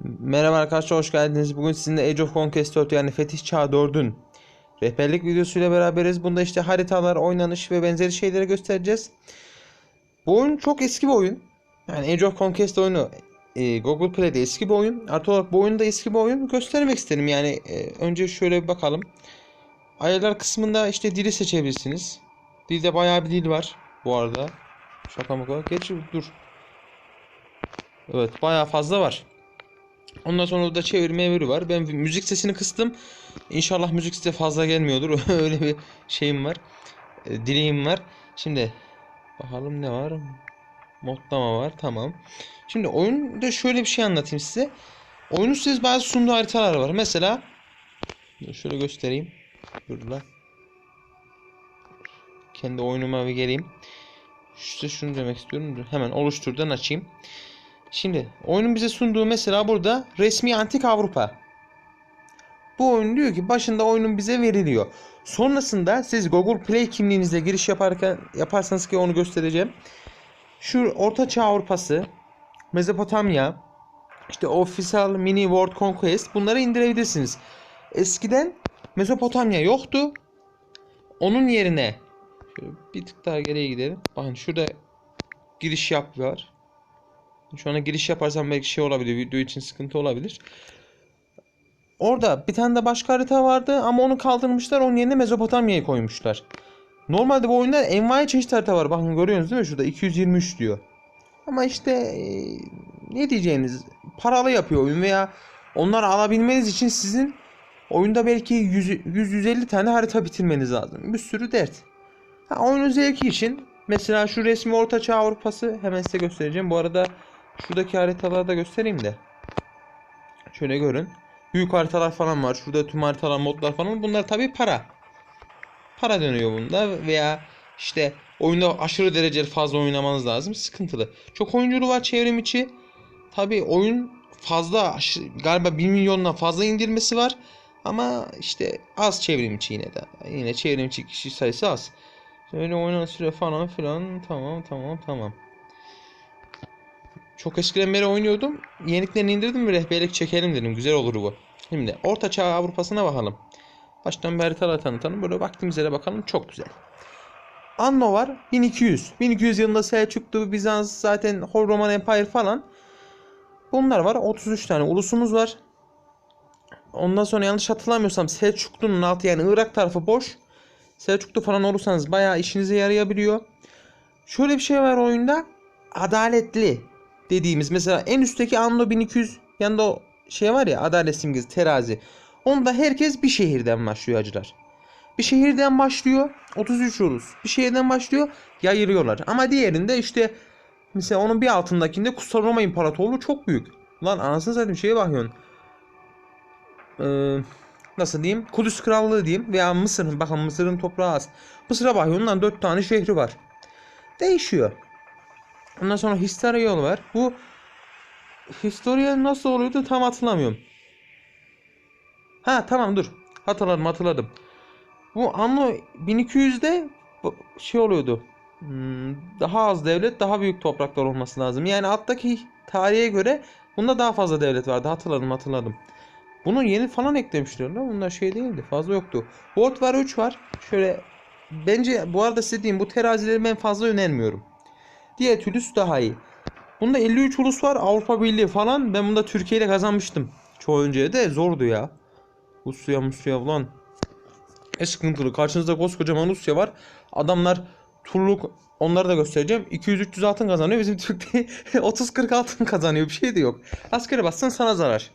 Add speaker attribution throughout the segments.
Speaker 1: Merhaba arkadaşlar hoş geldiniz. Bugün sizinle Age of Conquest 4 yani Fetih Çağ 4'ün rehberlik videosuyla beraberiz. Bunda işte haritalar, oynanış ve benzeri şeyleri göstereceğiz. Bu oyun çok eski bir oyun. Yani Age of Conquest oyunu e, Google Play'de eski bir oyun. Artı olarak bu oyun da eski bir oyun. Göstermek istedim yani e, önce şöyle bir bakalım. Ayarlar kısmında işte dili seçebilirsiniz. Dilde bayağı bir dil var bu arada. Şaka mı? Geç dur. Evet bayağı fazla var. Ondan sonra da çevirme evri var. Ben müzik sesini kıstım. İnşallah müzik size fazla gelmiyordur. Öyle bir şeyim var. E, dileğim var. Şimdi bakalım ne var? Modlama var. Tamam. Şimdi oyunda şöyle bir şey anlatayım size. Oyunun size bazı sunduğu haritalar var. Mesela şöyle göstereyim. Lan. Kendi oyunuma bir geleyim. İşte şunu demek istiyorum. Hemen oluşturdan açayım. Şimdi oyunun bize sunduğu mesela burada resmi antik Avrupa. Bu oyun diyor ki başında oyunun bize veriliyor. Sonrasında siz Google Play kimliğinizle giriş yaparken yaparsanız ki onu göstereceğim. Şu Orta Çağ Avrupası, Mezopotamya, işte Official Mini World Conquest bunları indirebilirsiniz. Eskiden Mezopotamya yoktu. Onun yerine şöyle bir tık daha geriye gidelim. Bakın şurada giriş yap var. Şu ana giriş yaparsam belki şey olabilir. Video için sıkıntı olabilir. Orada bir tane de başka harita vardı ama onu kaldırmışlar. Onun yerine Mezopotamya'yı koymuşlar. Normalde bu oyunda envai çeşit harita var. Bakın görüyorsunuz değil mi? Şurada 223 diyor. Ama işte eee, ne diyeceğiniz paralı yapıyor oyun veya onları alabilmeniz için sizin oyunda belki 100-150 tane harita bitirmeniz lazım. Bir sürü dert. Ha, oyunun zevki için mesela şu resmi Ortaçağ Avrupası hemen size göstereceğim. Bu arada şuradaki haritaları da göstereyim de. Şöyle görün. Büyük haritalar falan var. Şurada tüm haritalar, modlar falan. Bunlar tabii para. Para dönüyor bunda veya işte oyunda aşırı dereceli fazla oynamanız lazım. Sıkıntılı. Çok oyunculuğu var çevrim içi. Tabii oyun fazla galiba 1 milyondan fazla indirmesi var. Ama işte az çevrim içi yine de. Yine çevrim içi kişi sayısı az. Öyle oynan süre falan filan. Tamam tamam tamam. Çok eskiden beri oynuyordum. Yeniliklerini indirdim ve rehberlik çekelim dedim. Güzel olur bu. Şimdi Orta Çağ Avrupa'sına bakalım. Baştan bir tanıtalım. Böyle vaktimize de bakalım. Çok güzel. Anno var 1200. 1200 yılında Selçuklu, Bizans, zaten Roman Empire falan. Bunlar var. 33 tane ulusumuz var. Ondan sonra yanlış hatırlamıyorsam Selçuklu'nun altı yani Irak tarafı boş. Selçuklu falan olursanız bayağı işinize yarayabiliyor. Şöyle bir şey var oyunda. Adaletli dediğimiz mesela en üstteki Anno 1200 yanında o şey var ya adalet simgesi terazi. Onda herkes bir şehirden başlıyor acılar. Bir şehirden başlıyor 33 ulus. Bir şehirden başlıyor yayılıyorlar. Ama diğerinde işte mesela onun bir altındakinde Kutsal Roma İmparatorluğu çok büyük. Lan anasını satayım şeye bakıyorsun. Ee, nasıl diyeyim? Kudüs Krallığı diyeyim veya Mısır'ın bakın Mısır'ın toprağı az. Mısır'a bakıyorsun lan 4 tane şehri var. Değişiyor. Ondan sonra Historia yolu var. Bu Historia nasıl oluyordu tam hatırlamıyorum. Ha tamam dur. Hatırladım hatırladım. Bu Anno 1200'de bu şey oluyordu. Hmm, daha az devlet daha büyük topraklar olması lazım. Yani alttaki tarihe göre bunda daha fazla devlet vardı. Hatırladım hatırladım. Bunu yeni falan eklemişler lan. Bunlar şey değildi. Fazla yoktu. World War 3 var. Şöyle bence bu arada size diyeyim bu terazileri ben fazla önermiyorum. Diğer türlüsü daha iyi. Bunda 53 ulus var. Avrupa Birliği falan. Ben bunda Türkiye ile kazanmıştım. Çoğu önceye de zordu ya. Rusya Musya ulan. E sıkıntılı. Karşınızda koskocaman Rusya var. Adamlar turluk onları da göstereceğim. 200-300 altın kazanıyor. Bizim Türk'te 30-40 altın kazanıyor. Bir şey de yok. Askere bassan sana zarar.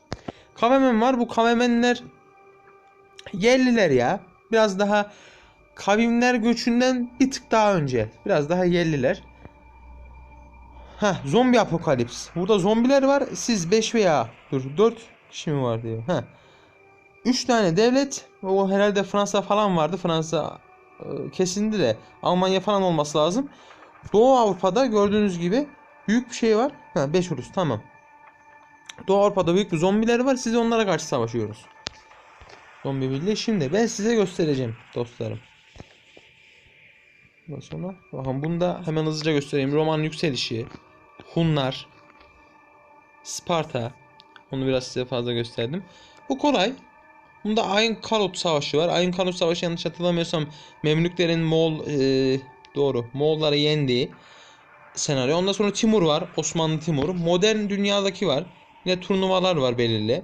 Speaker 1: Kavemen var. Bu kavemenler yerliler ya. Biraz daha kavimler göçünden bir tık daha önce. Biraz daha yerliler. Ha zombi apokalips. Burada zombiler var. Siz 5 veya dur 4 kişi mi var diyor. Ha. 3 tane devlet. O herhalde Fransa falan vardı. Fransa e, kesindi de Almanya falan olması lazım. Doğu Avrupa'da gördüğünüz gibi büyük bir şey var. Ha 5 ulus tamam. Doğu Avrupa'da büyük bir zombiler var. Siz onlara karşı savaşıyoruz. Zombi birliği. Şimdi ben size göstereceğim dostlarım. Sonra bakın bunu da hemen hızlıca göstereyim. Roman yükselişi, Hunlar, Sparta, Onu biraz size fazla gösterdim. Bu kolay. Bunda Ayın Karot Savaşı var. Ayın Karot Savaşı yanlış hatırlamıyorsam Memlüklerin Moğol e, doğru Moğolları yendiği senaryo. Ondan sonra Timur var. Osmanlı Timur. Modern dünyadaki var. Yine turnuvalar var belirli.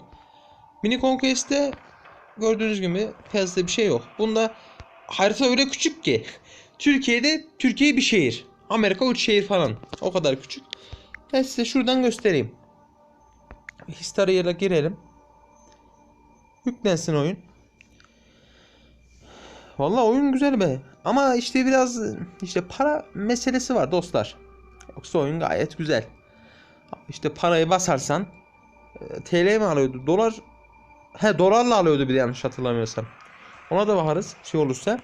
Speaker 1: Mini Conquest'te gördüğünüz gibi fazla bir şey yok. Bunda harita öyle küçük ki Türkiye'de Türkiye bir şehir. Amerika 3 şehir falan. O kadar küçük. Ben size şuradan göstereyim. History'e girelim. Yüklensin oyun. Vallahi oyun güzel be. Ama işte biraz işte para meselesi var dostlar. Yoksa oyun gayet güzel. İşte parayı basarsan e, TL mi alıyordu? Dolar he dolarla alıyordu bir yanlış hatırlamıyorsam. Ona da bakarız şey olursa.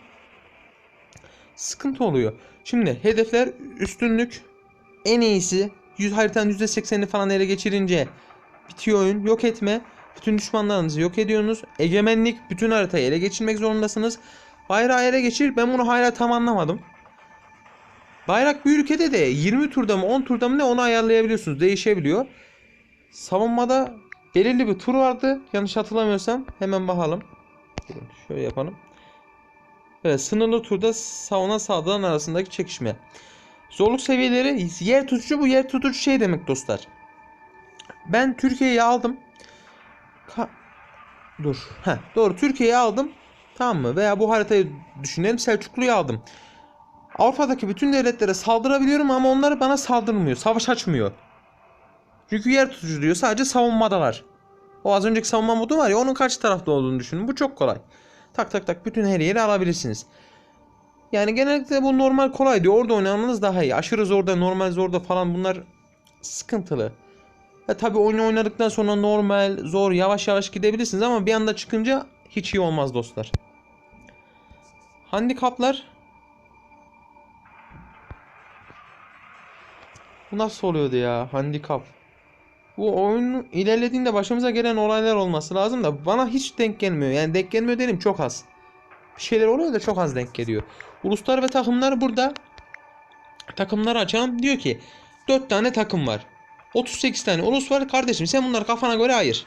Speaker 1: Sıkıntı oluyor. Şimdi hedefler üstünlük en iyisi 100 haritanın %80'ini falan ele geçirince bitiyor oyun. Yok etme. Bütün düşmanlarınızı yok ediyorsunuz. Egemenlik bütün haritayı ele geçirmek zorundasınız. Bayrağı ele geçir. Ben bunu hala tam anlamadım. Bayrak bir ülkede de 20 turda mı 10 turda mı ne onu ayarlayabiliyorsunuz. Değişebiliyor. Savunmada belirli bir tur vardı. Yanlış hatırlamıyorsam. Hemen bakalım. Şöyle yapalım. Evet, sınırlı turda savunan sağlanan arasındaki çekişme. Zorluk seviyeleri yer tutucu bu yer tutucu şey demek dostlar. Ben Türkiye'yi aldım. Ka- Dur. Heh, doğru Türkiye'yi aldım. Tamam mı? Veya bu haritayı düşünelim Selçuklu'yu aldım. Avrupa'daki bütün devletlere saldırabiliyorum ama onlar bana saldırmıyor. Savaş açmıyor. Çünkü yer tutucu diyor. Sadece savunmadalar. O az önceki savunma modu var ya onun karşı tarafta olduğunu düşünün. Bu çok kolay. Tak tak tak bütün her yeri alabilirsiniz. Yani genellikle bu normal kolay diyor. Orada oynamanız daha iyi. Aşırı zorda, normal zorda falan bunlar sıkıntılı. Ve tabi oyunu oynadıktan sonra normal, zor, yavaş yavaş gidebilirsiniz ama bir anda çıkınca hiç iyi olmaz dostlar. Handikaplar Bu nasıl oluyordu ya? Handikap. Bu oyun ilerlediğinde başımıza gelen olaylar olması lazım da bana hiç denk gelmiyor. Yani denk gelmiyor dedim çok az. Bir şeyler oluyor da çok az denk geliyor. Uluslar ve takımlar burada. Takımları açalım. Diyor ki 4 tane takım var. 38 tane ulus var. Kardeşim sen bunları kafana göre ayır.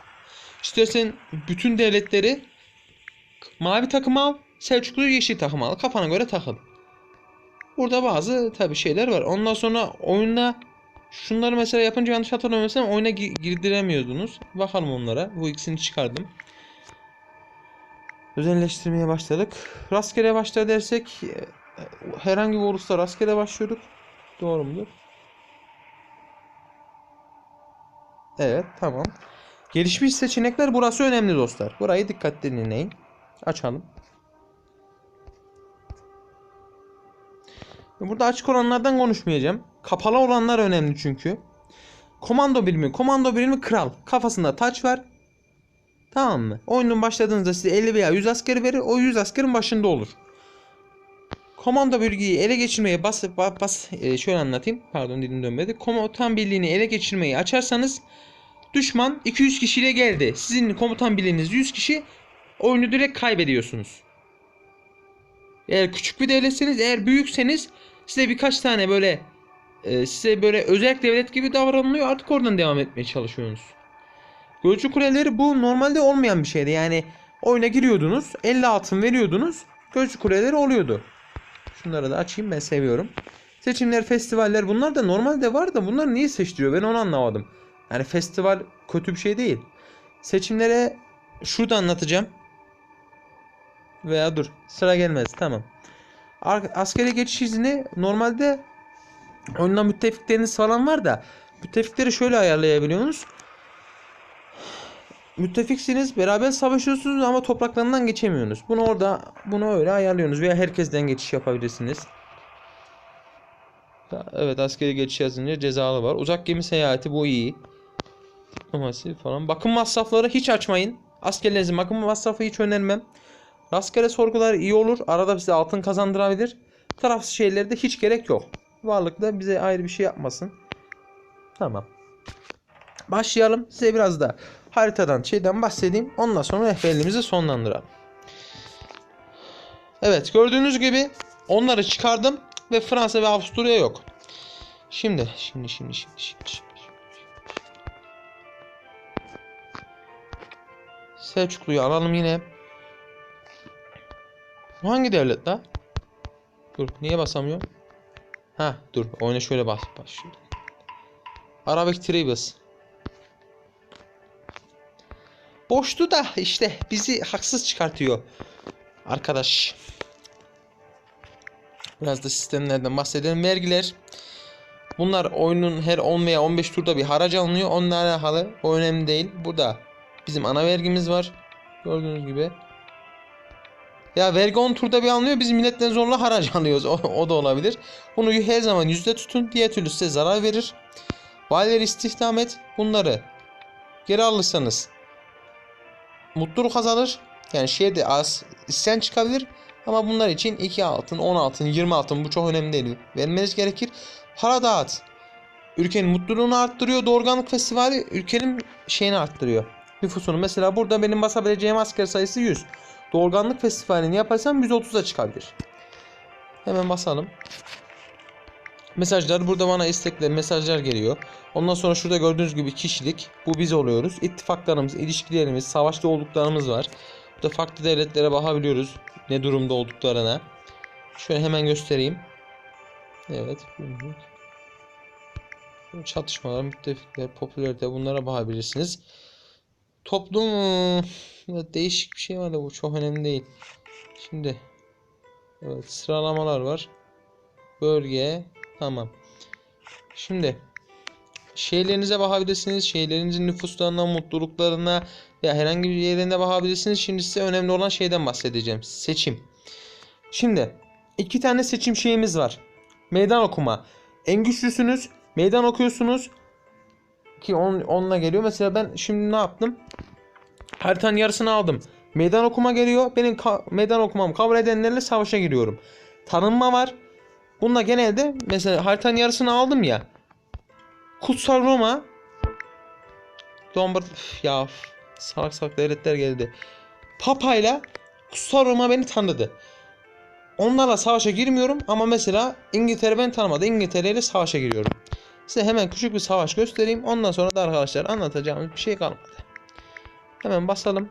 Speaker 1: İstersen bütün devletleri mavi takım al. Selçuklu'yu yeşil takım al. Kafana göre takıl. Burada bazı tabi şeyler var. Ondan sonra oyunda şunları mesela yapınca yanlış hatırlamıyorsam oyuna gi- girdiremiyordunuz. Bakalım onlara. Bu ikisini çıkardım. Özelleştirmeye başladık. Rastgele başla dersek e, herhangi bir ulusla rastgele başlıyorduk. Doğru mudur? Evet tamam. Gelişmiş seçenekler burası önemli dostlar. Burayı dikkatli dinleyin. Açalım. Burada açık olanlardan konuşmayacağım. Kapalı olanlar önemli çünkü. Komando birimi. Komando birimi kral. Kafasında taç var. Tamam mı? Oyunun başladığınızda size 50 veya 100 askeri verir. O 100 askerin başında olur. Komando bölgeyi ele geçirmeye bas, bas, bas e, şöyle anlatayım. Pardon dilim dönmedi. Komutan birliğini ele geçirmeyi açarsanız düşman 200 kişiyle geldi. Sizin komutan birliğiniz 100 kişi oyunu direkt kaybediyorsunuz. Eğer küçük bir devletseniz, eğer büyükseniz size birkaç tane böyle e, size böyle özel devlet gibi davranılıyor. Artık oradan devam etmeye çalışıyorsunuz. Gözcü kuleleri bu normalde olmayan bir şeydi. Yani oyuna giriyordunuz, 50 altın veriyordunuz. Gözcü kuleleri oluyordu. Şunları da açayım ben seviyorum. Seçimler, festivaller bunlar da normalde var da bunlar niye seçtiriyor ben onu anlamadım. Yani festival kötü bir şey değil. Seçimlere şurada anlatacağım. Veya dur sıra gelmez tamam. Askeri geçiş izni normalde oyunda müttefikleriniz falan var da müttefikleri şöyle ayarlayabiliyorsunuz. Müttefiksiniz beraber savaşıyorsunuz ama topraklarından geçemiyorsunuz. Bunu orada bunu öyle ayarlıyorsunuz veya herkesten geçiş yapabilirsiniz. Evet askeri geçiş yazınca cezalı var. Uzak gemi seyahati bu iyi. Diplomasi falan. Bakım masrafları hiç açmayın. Askerlerinizin bakım masrafı hiç önermem. Rastgele sorgular iyi olur. Arada bize altın kazandırabilir. Tarafsız şeylerde hiç gerek yok. Varlıkta bize ayrı bir şey yapmasın. Tamam. Başlayalım. Size biraz da haritadan şeyden bahsedeyim. Ondan sonra rehberliğimizi sonlandıralım. Evet gördüğünüz gibi onları çıkardım ve Fransa ve Avusturya yok. Şimdi şimdi şimdi şimdi şimdi. şimdi. Selçuklu'yu alalım yine. Hangi devlet la? Dur niye basamıyorum? Ha dur oyuna şöyle bas başlıyor. Arabic Tribes. Boştu da işte bizi haksız çıkartıyor. Arkadaş. Biraz da sistemlerden bahsedelim. Vergiler. Bunlar oyunun her 10 veya 15 turda bir haraç alınıyor. Onunla alakalı. O önemli değil. Burada bizim ana vergimiz var. Gördüğünüz gibi. Ya vergi 10 turda bir alınıyor. Biz milletten zorla haraç alıyoruz. O, o da olabilir. Bunu her zaman yüzde tutun. Diğer türlü size zarar verir. Valileri istihdam et. Bunları geri alırsanız mutluluk kazanır. Yani şehirde az isyan çıkabilir. Ama bunlar için 2 altın, 10 altın, 20 altın bu çok önemli değil. Vermeniz gerekir. Para dağıt. Ülkenin mutluluğunu arttırıyor. Doğurganlık Festivali ülkenin şeyini arttırıyor. Nüfusunu. Mesela burada benim basabileceğim asker sayısı 100. Doğurganlık Festivali'ni yaparsam 130'a çıkabilir. Hemen basalım. Mesajlar burada bana istekler, mesajlar geliyor. Ondan sonra şurada gördüğünüz gibi kişilik. Bu biz oluyoruz. İttifaklarımız, ilişkilerimiz, savaşta olduklarımız var. Burada farklı devletlere bakabiliyoruz. Ne durumda olduklarına. Şöyle hemen göstereyim. Evet. Çatışmalar, müttefikler, popülerite bunlara bakabilirsiniz. Toplum ıı, değişik bir şey var da bu çok önemli değil. Şimdi evet sıralamalar var. Bölge tamam. Şimdi şeylerinize bakabilirsiniz. Şeylerinizin nüfuslarına, mutluluklarına ya herhangi bir yerine bakabilirsiniz. Şimdi size önemli olan şeyden bahsedeceğim. Seçim. Şimdi iki tane seçim şeyimiz var. Meydan okuma. En güçlüsünüz. Meydan okuyorsunuz. Ki on, onunla geliyor. Mesela ben şimdi ne yaptım? Haritanın yarısını aldım. Meydan okuma geliyor. Benim ka- meydan okumamı kabul edenlerle savaşa giriyorum. Tanınma var. Bununla genelde mesela haritanın yarısını aldım ya. Kutsal Roma Lombard ya salak salak devletler geldi. Papa'yla Kutsal Roma beni tanıdı. Onlarla savaşa girmiyorum ama mesela İngiltere beni tanımadı. İngiltere ile savaşa giriyorum. Size hemen küçük bir savaş göstereyim. Ondan sonra da arkadaşlar anlatacağımız bir şey kalmadı. Hemen basalım.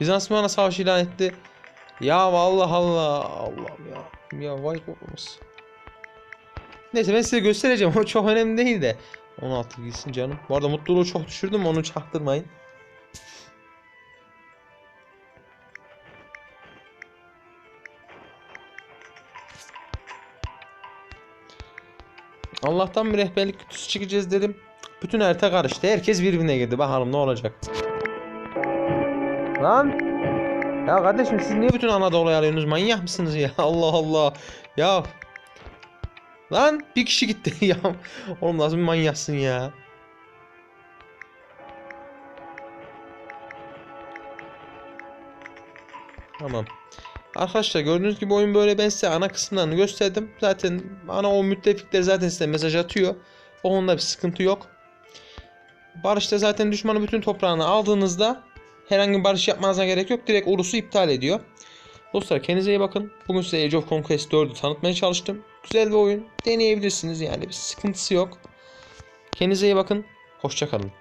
Speaker 1: Bizans bana savaş ilan etti. Ya Allah Allah Allah'ım ya. Ya vay korkmaz. Neyse ben size göstereceğim. O çok önemli değil de. 16 gitsin canım. Bu arada mutluluğu çok düşürdüm. Onu çaktırmayın. Allah'tan bir rehberlik kutusu çıkacağız dedim. Bütün harita karıştı. Herkes birbirine girdi. Bakalım ne olacak. Lan. Ya kardeşim siz niye bütün Anadolu'yu alıyorsunuz? Manyak mısınız ya? Allah Allah. Ya. Lan bir kişi gitti ya. Oğlum bir manyaksın ya. Tamam. Arkadaşlar gördüğünüz gibi oyun böyle ben size ana kısımlarını gösterdim. Zaten ana o müttefikler zaten size mesaj atıyor. O konuda bir sıkıntı yok. Barışta zaten düşmanın bütün toprağını aldığınızda herhangi bir barış yapmanıza gerek yok. Direkt Urus'u iptal ediyor. Dostlar kendinize iyi bakın. Bugün size Age of Conquest 4'ü tanıtmaya çalıştım. Güzel bir oyun. Deneyebilirsiniz yani bir sıkıntısı yok. Kendinize iyi bakın. Hoşçakalın.